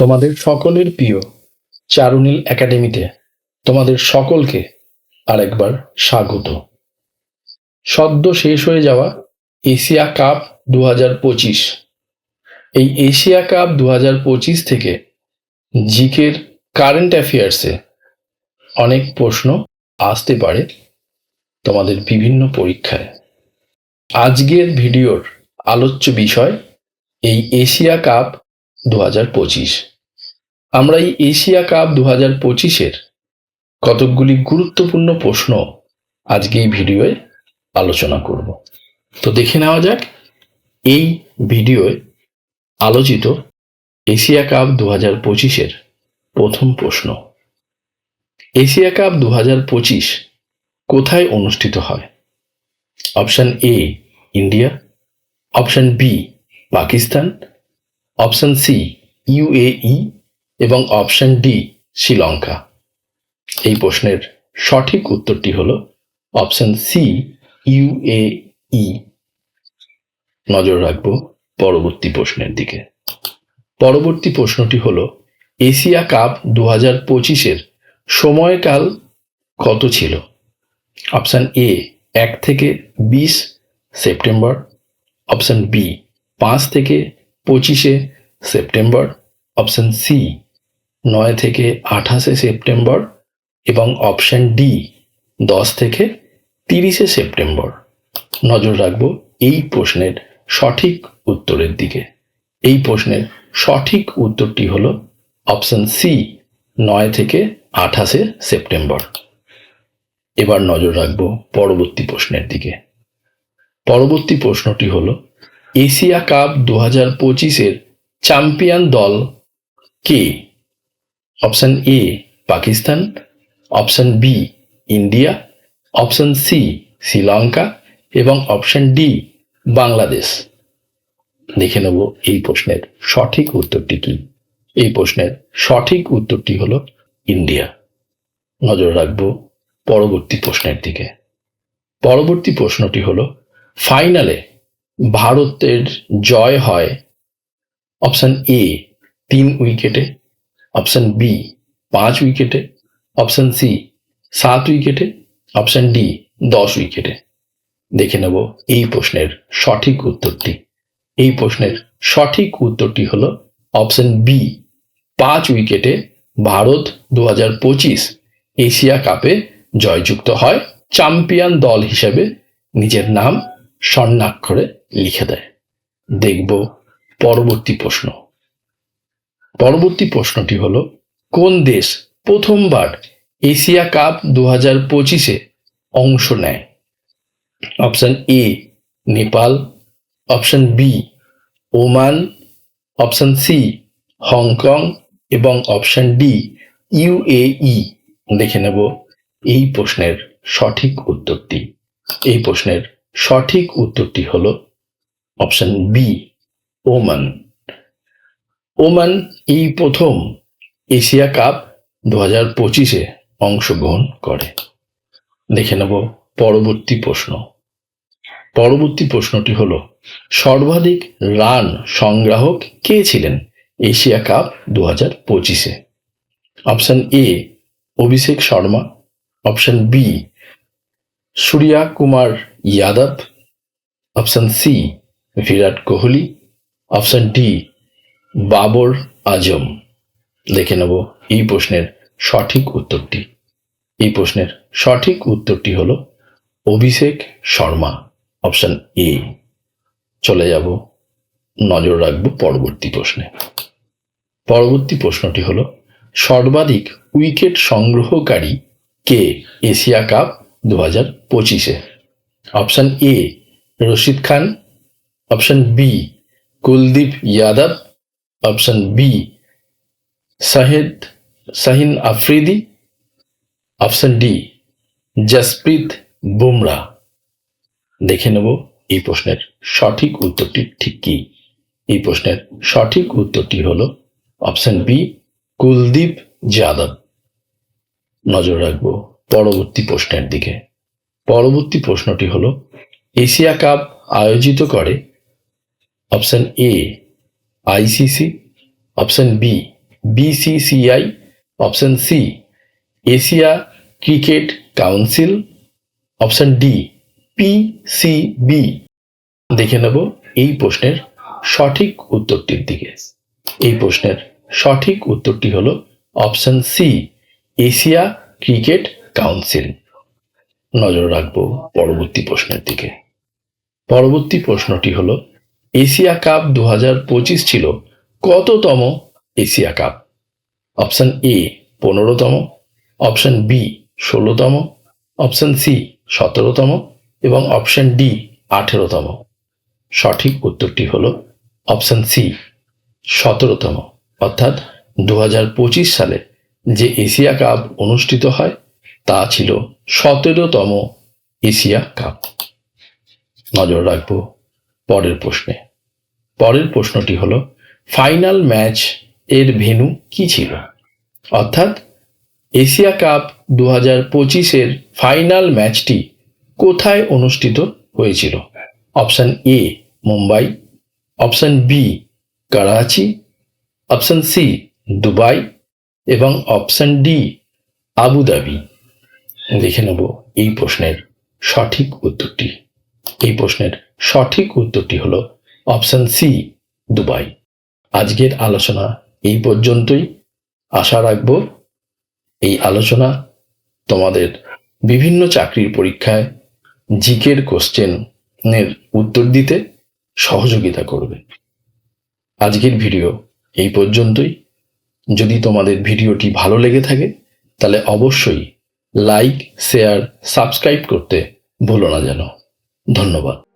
তোমাদের সকলের প্রিয় চারুনীল একাডেমিতে তোমাদের সকলকে আরেকবার স্বাগত। সদ্য শেষ হয়ে যাওয়া এশিয়া কাপ দু পঁচিশ। এই এশিয়া কাপ দু পঁচিশ থেকে জিকের কারেন্ট অ্যাফেয়ার্সে অনেক প্রশ্ন আসতে পারে তোমাদের বিভিন্ন পরীক্ষায়। আজকের ভিডিওর আলোচ্য বিষয় এই এশিয়া কাপ দু হাজার পঁচিশ। আমরা এই এশিয়া কাপ দু হাজার পঁচিশের কতকগুলি গুরুত্বপূর্ণ প্রশ্ন আজকে এই ভিডিওয়ে আলোচনা করব। তো দেখে নেওয়া যাক, এই ভিডিওয়ে আলোচিত এশিয়া কাপ দু হাজার পঁচিশের প্রথম প্রশ্ন। এশিয়া কাপ দু হাজার পঁচিশ কোথায় অনুষ্ঠিত হয়? Option A, India. Option B, Pakistan. Option C, UAE. এবং অপশন ডি শ্রীলঙ্কা এই প্রশ্নের সঠিক উত্তরটি হল অপশন সি ইউএই নজর রাখব পরবর্তী প্রশ্নের দিকে। পরবর্তী প্রশ্নটি হল, এশিয়া কাপ দু হাজার পঁচিশের সময়কাল কত ছিল? অপশান এ এক থেকে বিশ সেপ্টেম্বর। অপশান বি পাঁচ থেকে পঁচিশে সেপ্টেম্বর। অপশান সি নয় থেকে আঠাশে সেপ্টেম্বর এবং অপশান ডি, দশ থেকে তিরিশে সেপ্টেম্বর। নজর রাখব এই প্রশ্নের সঠিক উত্তরের দিকে। এই প্রশ্নের সঠিক উত্তরটি হল অপশান সি, নয় থেকে আঠাশে সেপ্টেম্বর। এবার নজর রাখব পরবর্তী প্রশ্নের দিকে। পরবর্তী প্রশ্নটি হল, এশিয়া কাপ দু হাজার পঁচিশের চ্যাম্পিয়ন দল কে? Option A Pakistan option B India option C Sri Lanka এবং অপশান ডি বাংলাদেশ দেখে নেব এই প্রশ্নের সঠিক উত্তরটি কি। এই প্রশ্নের সঠিক উত্তরটি হলো ইন্ডিয়া নজর রাখব পরবর্তী প্রশ্নের দিকে। পরবর্তী প্রশ্নটি হলো ফাইনালে ভারতের জয় হয়। অপশান এ তিন উইকেটে অপশান বি পাঁচ উইকেটে অপশান সি সাত উইকেটে অপশান ডি দশ উইকেটে দেখে নেব এই প্রশ্নের সঠিক উত্তরটি। এই প্রশ্নের সঠিক উত্তরটি হলো অপশান বি পাঁচ উইকেটে ভারত দু হাজার পঁচিশ এশিয়া কাপে জয়যুক্ত হয়। চ্যাম্পিয়ন দল হিসেবে নিজের নাম স্বর্ণাক্ষরে লিখে দেয়। দেখব পরবর্তী প্রশ্ন। পরবর্তী প্রশ্নটি হল, কোন দেশ প্রথমবার এশিয়া কাপ দু হাজার পঁচিশে অংশ নেয়? Option A, Nepal. Option B, Oman. Option C, Hong Kong. এবং অপশান ডি ইউএই দেখে নেব এই প্রশ্নের সঠিক উত্তরটি। এই প্রশ্নের সঠিক উত্তরটি হল, অপশান বি, ওমান। ওমান এই প্রথম এশিয়া কাপ দু হাজার পঁচিশে অংশগ্রহণ করে। দেখে নেব পরবর্তী প্রশ্ন। পরবর্তী প্রশ্নটি হল, সর্বাধিক রান সংগ্রাহক কে ছিলেন এশিয়া কাপ দু হাজার পঁচিশে? Option A, Abhishek Sharma. Option B, Surya Kumar Yadav option C, Virat Kohli. Option D Babar Azam. দেখে নেব এই প্রশ্নের সঠিক উত্তরটি। এই প্রশ্নের সঠিক উত্তরটি হল অভিষেক শর্মা, অপশান এ। চলে যাব, নজর রাখব পরবর্তী প্রশ্নে। পরবর্তী প্রশ্নটি হল, সর্বাধিক উইকেট সংগ্রহকারী কে এশিয়া কাপ দু হাজার পঁচিশে? Option A, Rashid Khan. Option B, Kuldeep Yadav. Option B Shahid Shaheen Afridi option D Jasprit Bumrah দেখে নেব এই প্রশ্নের সঠিক উত্তরটি ঠিক কি। এই প্রশ্নের সঠিক উত্তরটি হল অপশান বি কুলদীপ যাদব। নজর রাখব পরবর্তী প্রশ্নের দিকে। পরবর্তী প্রশ্নটি হল এশিয়া কাপ আয়োজিত করে। Option A ICC option B BCCI option C Asia cricket council option D PCB দেখে নেব এই প্রশ্নের সঠিক উত্তরটির দিকে। এই প্রশ্নের সঠিক উত্তরটি হলো option C Asia cricket council নজর রাখব পরবর্তী প্রশ্নের দিকে। পরবর্তী প্রশ্নটি হলো এশিয়া কাপ দু ছিল। কততম এশিয়া কাপ? অপশন এ, পনেরোতম। অপশন বি, ষোলোতম। অপশন সি, সতেরোতম। এবং অপশন ডি, আঠেরোতম। সঠিক উত্তরটি হল অপশন সি, সতেরোতম। অর্থাৎ দু পঁচিশ সালে যে এশিয়া কাপ অনুষ্ঠিত হয়, তা ছিল সতেরোতম এশিয়া কাপ। নজর রাখব পরের প্রশ্নে। পরের প্রশ্নটি হলো ফাইনাল ম্যাচ এর ভেন্যু কি ছিল? অর্থাৎ, এশিয়া কাপ দু হাজার পঁচিশের ফাইনাল ম্যাচটি কোথায় অনুষ্ঠিত হয়েছিল? Option A Mumbai. Option B Karachi. Option C Dubai. এবং অপশন ডি আবুধাবি। দেখে নেব এই প্রশ্নের সঠিক উত্তরটি। এই প্রশ্নের সঠিক উত্তরটি হলো অপশন সি, দুবাই। আজকের আলোচনা এই পর্যন্তই। আশা রাখব এই আলোচনা তোমাদের বিভিন্ন চাকরির পরীক্ষায় জিকের কোশ্চেনের উত্তর দিতে সহযোগিতা করবে। আজকের ভিডিও এই পর্যন্তই। যদি তোমাদের ভিডিওটি ভালো লেগে থাকে, তাহলে অবশ্যই লাইক, শেয়ার, সাবস্ক্রাইব করতে ভুলো না যেন। ধন্যবাদ।